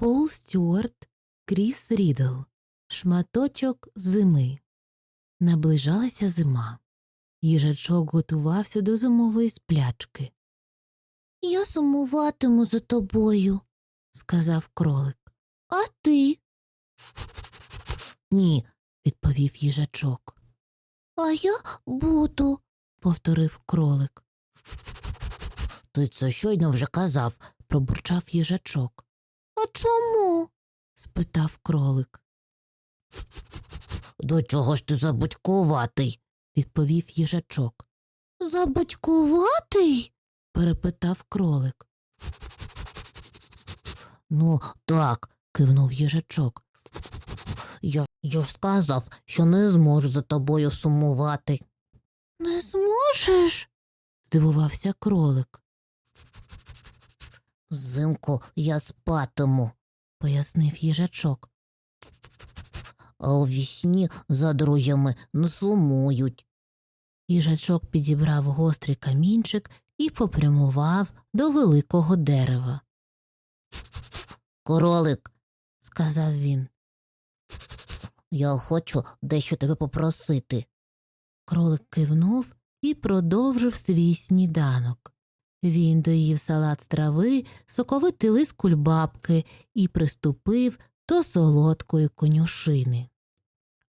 Пол Стюарт, Кріс Рідл. Шматочок зими. Наближалася зима. Їжачок готувався до зимової сплячки. Я сумуватиму за тобою, сказав кролик. а ти? Ні, відповів їжачок. А я буду. Повторив кролик. Ти це щойно вже казав. Пробурчав їжачок. А чому? Спитав кролик. До чого ж ти забудькуватий? Відповів їжачок. Забудькуватий? Перепитав кролик. Ну, так, Кивнув їжачок. я, я ж сказав, що не зможу за тобою сумувати. Не зможеш? Здивувався кролик. Взимку я спатиму, Пояснив їжачок. а у вісні за друзями не сумують. Їжачок підібрав гострий камінчик і попрямував до великого дерева. Кролик, Сказав він. я хочу дещо тебе попросити. Кролик кивнув і продовжив свій сніданок. Він доїв салат з трави, соковитий лист кульбабки і приступив до солодкої конюшини.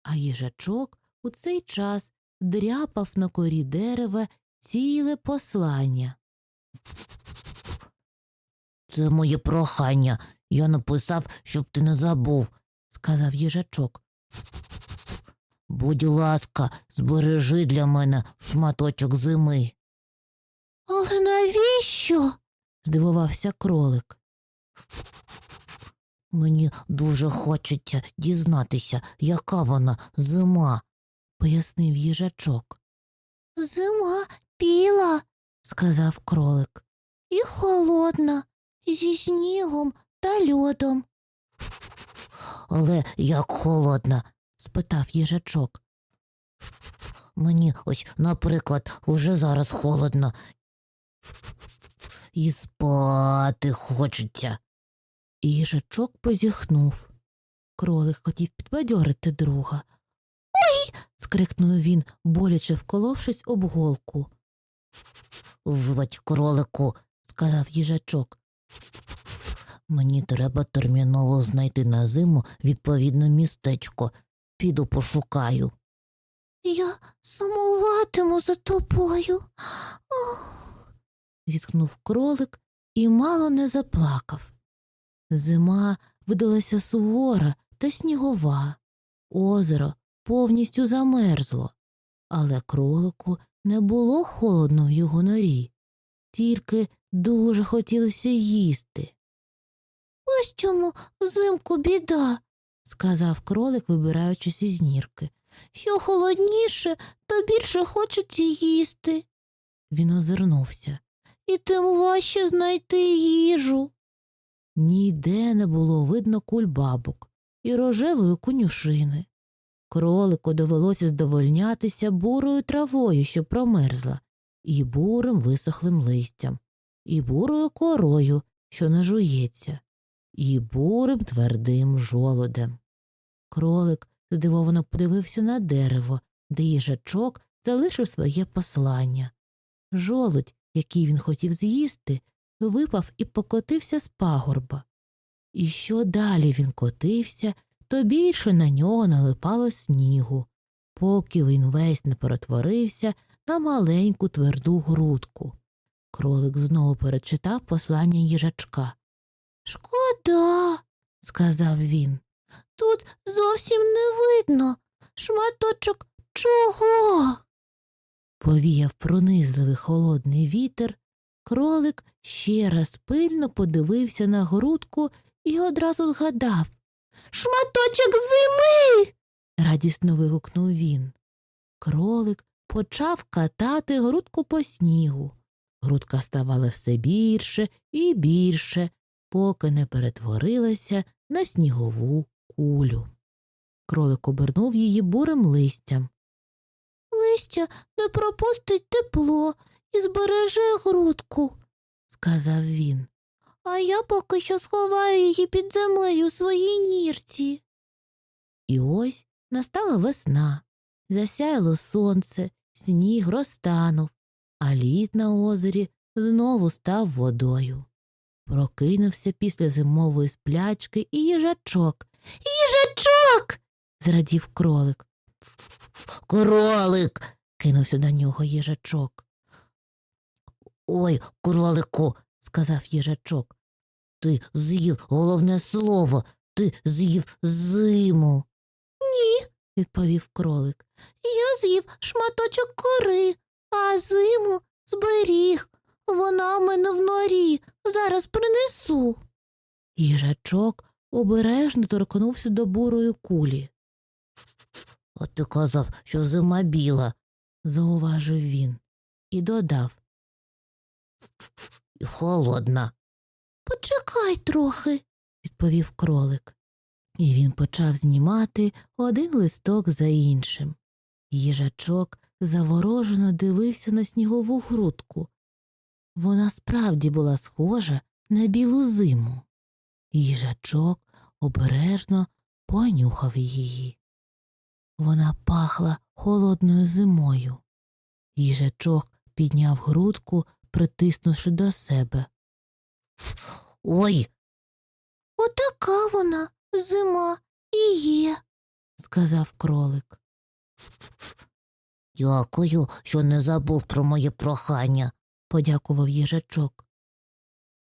А їжачок у цей час дряпав на корі дерева ціле послання. Це моє прохання. Я написав, щоб ти не забув. сказав їжачок. Будь ласка, збережи для мене шматочок зими. Але навіщо? здивувався кролик. Мені дуже хочеться дізнатися, яка вона зима. пояснив їжачок. Зима біла, Сказав кролик. і холодна, зі снігом та льодом. Але як холодна, спитав їжачок. мені ось, наприклад, уже зараз холодно. І спати хочеться. Їжачок позіхнув. Кролик хотів підбадьорити друга. Ой. скрикнув він, боляче вколовшись об голку. Вибач, кролику, сказав їжачок. мені треба терміново знайти на зиму відповідне містечко. Піду пошукаю. Я сумуватиму за тобою. Зітхнув кролик і мало не заплакав. Зима видалася сувора та снігова. Озеро повністю замерзло, але кролику не було холодно в його норі, тільки дуже хотілося їсти. Ось чому взимку біда. сказав кролик, вибираючись із нірки. Що холодніше, то більше хочеться їсти, Він озирнувся. І тим важче знайти їжу. Ніде не було видно кульбабок і рожевої конюшини. Кролику довелося здовольнятися бурою травою, що промерзла, і бурим висохлим листям, і бурою корою, що не жується, і бурим твердим жолодем. Кролик здивовано подивився на дерево, де їжачок залишив своє послання. Жолудь, який він хотів з'їсти, випав і покотився з пагорба. І що далі він котився, то більше на нього налипало снігу, поки він весь не перетворився на маленьку тверду грудку. Кролик знову перечитав послання їжачка. Шкода, Сказав він. тут зовсім не видно. Шматочок чого? Повіяв пронизливий холодний вітер, кролик ще раз пильно подивився на грудку і одразу згадав. Шматочок зими. радісно вигукнув він. Кролик почав катати грудку по снігу. Грудка ставала все більше і більше, поки не перетворилася на снігову кулю. Кролик обернув її бурим листям. Листя не пропустить тепло і збереже грудку. сказав він. а я поки що сховаю її під землею у своїй нірці. І ось настала весна, засяяло сонце, сніг розтанув, а лід на озері знову став водою. Прокинувся після зимової сплячки і їжачок. Їжачок. зрадів кролик. Кролик. Кинувся до нього їжачок. Ой, кролику, Сказав їжачок. ти з'їв головне слово, ти з'їв зиму. Ні, відповів кролик. Я з'їв шматочок кори, а зиму зберіг. Вона в мене в норі. Зараз принесу. Їжачок обережно торкнувся до бурої кулі, А ти казав, що зима біла зауважив він, і додав. і холодна. Почекай трохи. відповів кролик. І він почав знімати один листок за іншим. Їжачок заворожено дивився на снігову грудку. Вона справді була схожа на білу зиму. Їжачок обережно понюхав її. Вона пахла холодною зимою. Їжачок підняв грудку, притиснувши до себе. Ой. Отака вона зима і є. сказав кролик. Дякую, що не забув про моє прохання. подякував їжачок.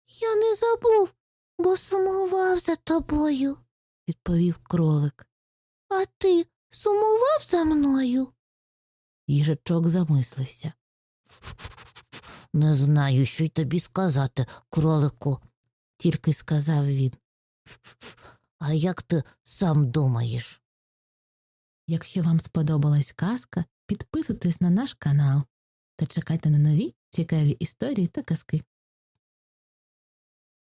Я не забув, бо сумував за тобою. відповів кролик. А ти сумував за мною? Їжачок замислився. Не знаю, що й тобі сказати, кролику. Тільки сказав він. А як ти сам думаєш? Якщо вам сподобалась казка, підписуйтесь на наш канал та чекайте на нові цікаві історії та казки.